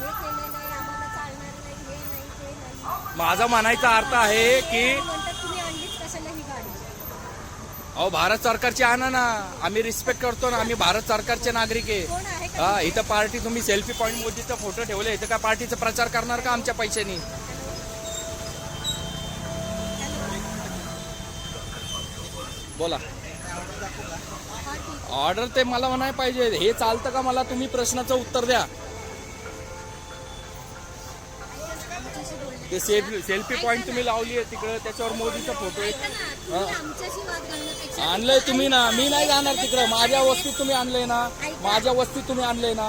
हे केलेलं आहे आम्हाला चालणार नाही हे नाही ते नाही. माझा म्हणायचा अर्थ आहे की म्हणतात तुम्ही आणलीच कशाला ही गाडी? अहो भारत सरकारची आणा ना. आम्ही रिस्पेक्ट करतो ना. आम्ही भारत सरकारचे नागरिक आहे. कोण आहे का हा इथं पार्टी तुम्ही सेल्फी पॉईंट मोदीचा फोटो ठेवले. इथं काय पार्टीचा प्रचार करणार का आमच्या पैशानी? बोला. हा ठीक ऑर्डर ते मला म्हणाय पाहिजे. हे चालतं का? मला तुम्ही प्रश्नाचं उत्तर द्या. ते सेल्फी सेल्फी पॉईंट तुम्ही लावली आहे तिकडं त्याच्यावर मोदीचा फोटो आहे. आणलंय तुम्ही ना मी नाही जाणार तिकडं. माझ्या वस्तीत तुम्ही आणलंय ना. माझ्या वस्तीत तुम्ही आणलंय ना.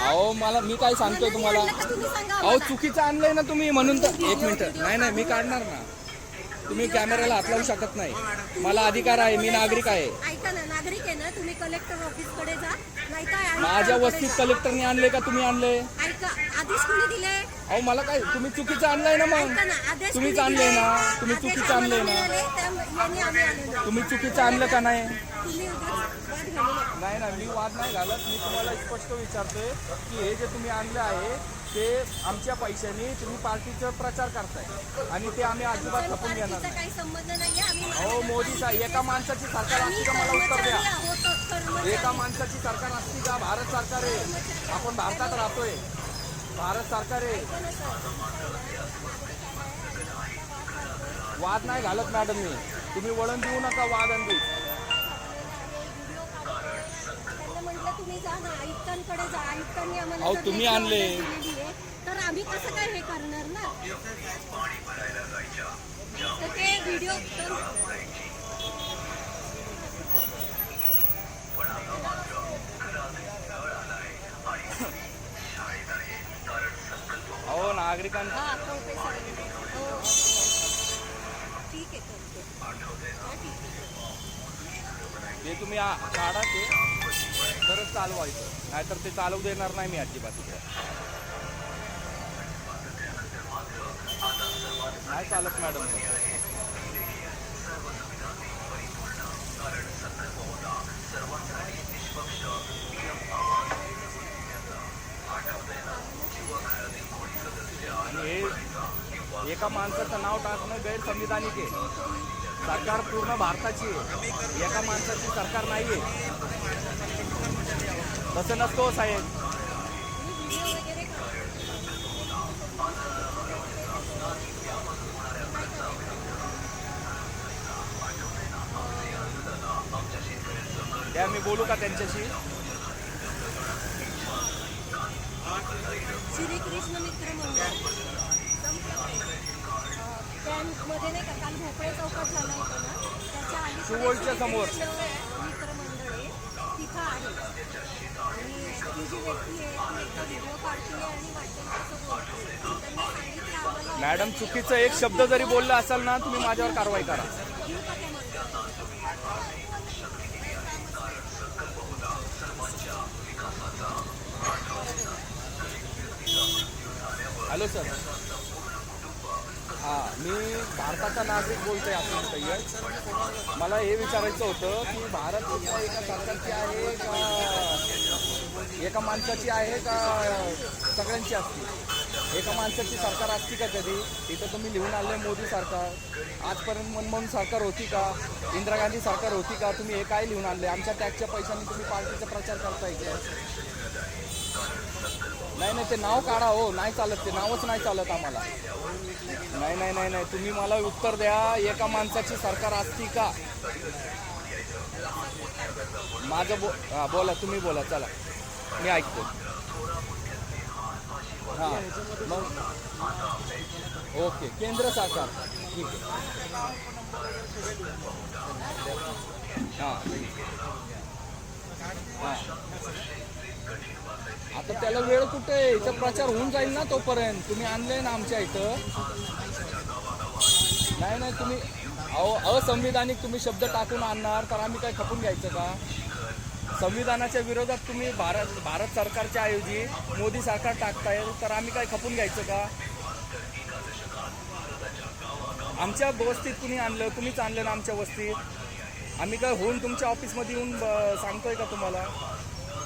अहो मला मी काय सांगतोय तुम्हाला? अहो. चुकीचं आणलंय ना तुम्ही म्हणून तर एक मिनिट. नाही नाही मी काढणार ना. तुम्ही कॅमेऱ्याला हात लावू शकत नाही. मला अधिकार आहे मी नागरिक आहे. ऐका ना नागरिक आहे ना तुम्ही कलेक्टर ऑफिसकडे जा. नाही तर माझ्या वस्तीत कलेक्टरने आणले का तुम्ही आणले ऐका आदेश कोणी दिले अहो मला काय तुम्ही चुकीचं आणलंय ना मग. तुम्हीच आणलंय दिले? ना तुम्ही चुकीचं आणलंय ना. तुम्ही चुकीचं आणलं का नाही. नाही ना मी वाद नाही घालत. मी तुम्हाला स्पष्ट विचारतोय की हे जे तुम्ही आणलं आहे ते आमच्या पैशाने तुम्ही पार्टीचा प्रचार करताय. आणि ते आम्ही अजिबात खपून घेणार अहो मोदी साहेब एका माणसाची सरकार असते का मला उत्तर द्या. एका माणसाची सरकार असते का भारत सरकार आहे. आपण भारतात राहतोय. भारत सरकार आहे. वाद नाही घालत मॅडम मी तुम्ही वळण देऊ नका वाद आणि त्यांना म्हटलं तुम्ही जा ना आयुक्तांकडे जा. आयुक्तांनी आम्हाला अहो, तुम्ही आणले. तर आम्ही कसं काय हे करणार ना? तर ते व्हिडिओ अहो नागरिकांना. हा कळते हो. ठीक आहे करते हा, ठीक आहे. ते तुम्ही आ- काढा ते. तरच चालवायचं नाहीतर ते चालवू देणार नाही मी अजिबात इकडे नाही चालत मॅडम आणि हे एका माणसाचं नाव टाकणं गैरसंविधानिक आहे. सरकार पूर्ण भारताची आहे. एका माणसाची सरकार नाही आहे तसं नसतो हो साहेब. मी त्या मी बोलू का त्यांच्याशी? श्रीकृष्ण मित्र मंडळ. त्यामध्ये नाही का काल भोपळे चौकात झाला होता ना त्याच्या आधी सुवोलच्या समोर. मित्र मंडळ आहे तिथं आहे आणि ती जी व्यक्ती आहे ती एकदा व्हिडिओ काढते आणि वाटेल तसं बोलते. त्यांनी सांगितलं आम्हाला मॅडम चुकीचं एक शब्द जरी बोलला असाल ना तुम्ही माझ्यावर कारवाई करा. Hello sir. मी भारताचा नागरिक बोलतोय आपण सय्यद मला हे विचारायचं होतं की भारत एका एका सरकारची आहे का एका माणसाची आहे का सगळ्यांची असते? एका माणसाची सरकार असती का कधी? इथं तुम्ही लिहून आले मोदी सरकार. आजपर्यंत मनमोहन सरकार होती का? इंदिरा गांधी सरकार होती का? तुम्ही हे काय लिहून आणले आमच्या टॅक्सच्या पैशाने तुम्ही पार्टीचा प्रचार करताय का? नाही नाही ते नाव काढा हो. नाही चालत ते नावच नाही चालत आम्हाला. नाही नाही नाही नाही. तुम्ही मला उत्तर द्या. एका माणसाची सरकार असती का? माझं बो हा बोला तुम्ही बोला चला. मी ऐकतो. हां मग ओके. केंद्र सरकार. ठीक आहे. हां. हां. आता त्याला वेळ कुठे आहे? इथं प्रचार होऊन जाईल ना तोपर्यंत. तुम्ही आणले ना आमच्या इथं. नाही नाही तुम्ही अहो असंविधानिक तुम्ही शब्द टाकून आणणार तर आम्ही काय खपून घ्यायचं का? संविधानाच्या विरोधात तुम्ही भारत भारत सरकारच्या ऐवजी मोदी सरकार टाकताय तर आम्ही काय खपून घ्यायचं का? आमच्या वस्तीत कुणी आणलं? तुम्हीच आणलं ना आमच्या वस्तीत आम्ही काय होऊन तुमच्या ऑफिसमध्ये येऊन सांगतोय का तुम्हाला?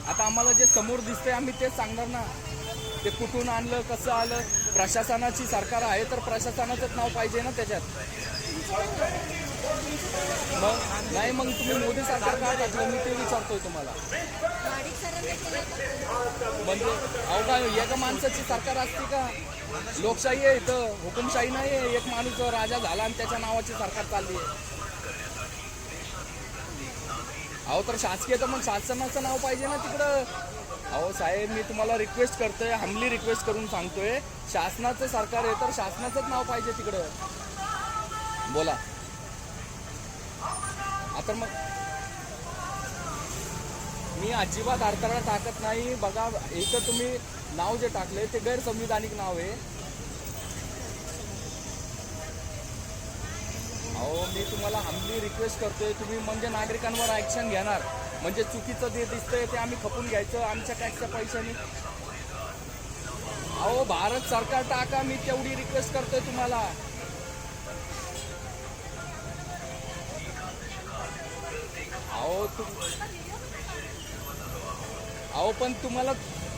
आता आम्हाला जे समोर दिसतंय आम्ही तेच सांगणार ना. ते कुठून आणलं कसं आलं? प्रशासनाची सरकार आहे तर प्रशासनाचंच नाव पाहिजे ना त्याच्यात. मग नाही मग तुम्ही मोदी सरकार का टाकलं मी ते विचारतोय तुम्हाला. का? म्हणजे अहो काय एका माणसाची सरकार असते का? लोकशाही आहे इथं हुकुमशाही नाही आहे एक माणूस राजा झाला आणि त्याच्या नावाची सरकार चालली आहे. अहो तर शासकीय तर मग शासनाचं नाव पाहिजे ना तिकडं. अहो साहेब मी तुम्हाला रिक्वेस्ट करतोय हमली रिक्वेस्ट करून सांगतोय. शासनाचं सरकार आहे तर शासनाचंच नाव पाहिजे तिकडं. बोला. आता मग मी अजिबात अडथळा टाकत नाही. बघा इथं तुम्ही नाव जे टाकले ते गैरसंविधानिक नाव आहे. अहो मी तुम्हाला हमली रिक्वेस्ट करतोय तुम्ही म्हणजे नागरिकांवर ऍक्शन घेणार. म्हणजे चुकीचं जे दिसतंय ते आम्ही खपून घ्यायचं आमच्या टॅक्सच्या पैशाने? अहो भारत सरकार टाका मी तेवढी रिक्वेस्ट करतोय तुम्हाला. अहो तुम अहो पण तुम्हाला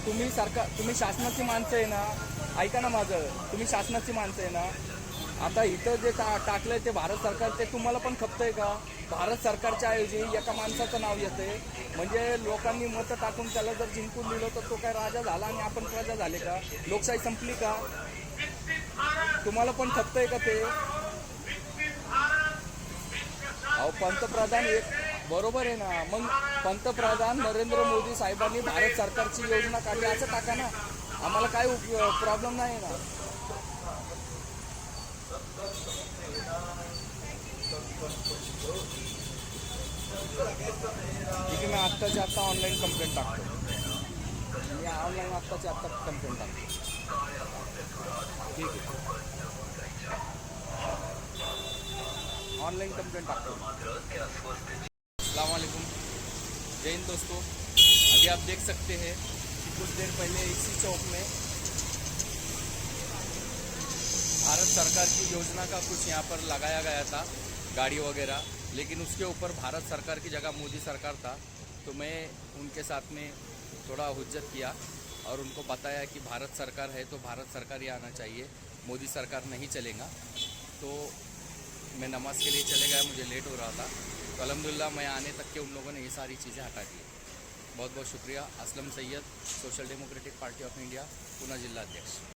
तुम्ही सरकार तुम्ही शासनाची माणसं आहे ना? ऐका ना माझं तुम्ही शासनाची माणसं आहे ना? आता इथं जे टा टाकलंय ते भारत सरकार ते तुम्हाला पण खपतंय का? भारत सरकारच्या ऐवजी एका माणसाचं नाव येते म्हणजे लोकांनी मतं टाकून त्याला जर जिंकून दिलं तर तो काय राजा झाला आणि आपण प्रजा झाले का? लोकशाही संपली का? तुम्हाला पण खपतंय का ते? अहो पंतप्रधान एक बरोबर आहे ना. मग पंतप्रधान नरेंद्र मोदी साहेबांनी भारत सरकारची योजना काढली. असं टाका ना. आम्हाला काय प्रॉब्लेम नाही ना. ठीक आहे मी आत्ताच्या आत्ता ऑनलाईन कंप्लेंट टाकतो मी ऑनलाईन आत्ताच्या आत्ता कंप्लेंट टाकतो ठीक आहे ऑनलाइन कंप्लेंट टाकतो अलैक्म जय हिंद दोस्तों। अभी आप देख सकते हैं कि कुछ देर पहले इसी चौक में भारत सरकार की योजना का कुछ यहाँ पर लगाया गया था। गाड़ी वगैरह, लेकिन उसके ऊपर भारत सरकार की जगह मोदी सरकार था तो मैं उनके साथ में थोड़ा हुज्जत किया और उनको बताया कि भारत सरकार है तो भारत सरकार ही आना चाहिए, मोदी सरकार नहीं चलेगा। तो मैं नमाज़ के लिए चले गया, मुझे लेट हो रहा था। तो अलहमदिल्ला मैं आने तक के उन लोगों ने ये सारी चीज़ें हटा दी। बहुत बहुत शुक्रिया। Aslam Sayyed, social democratic party of India Poona जिला अध्यक्ष।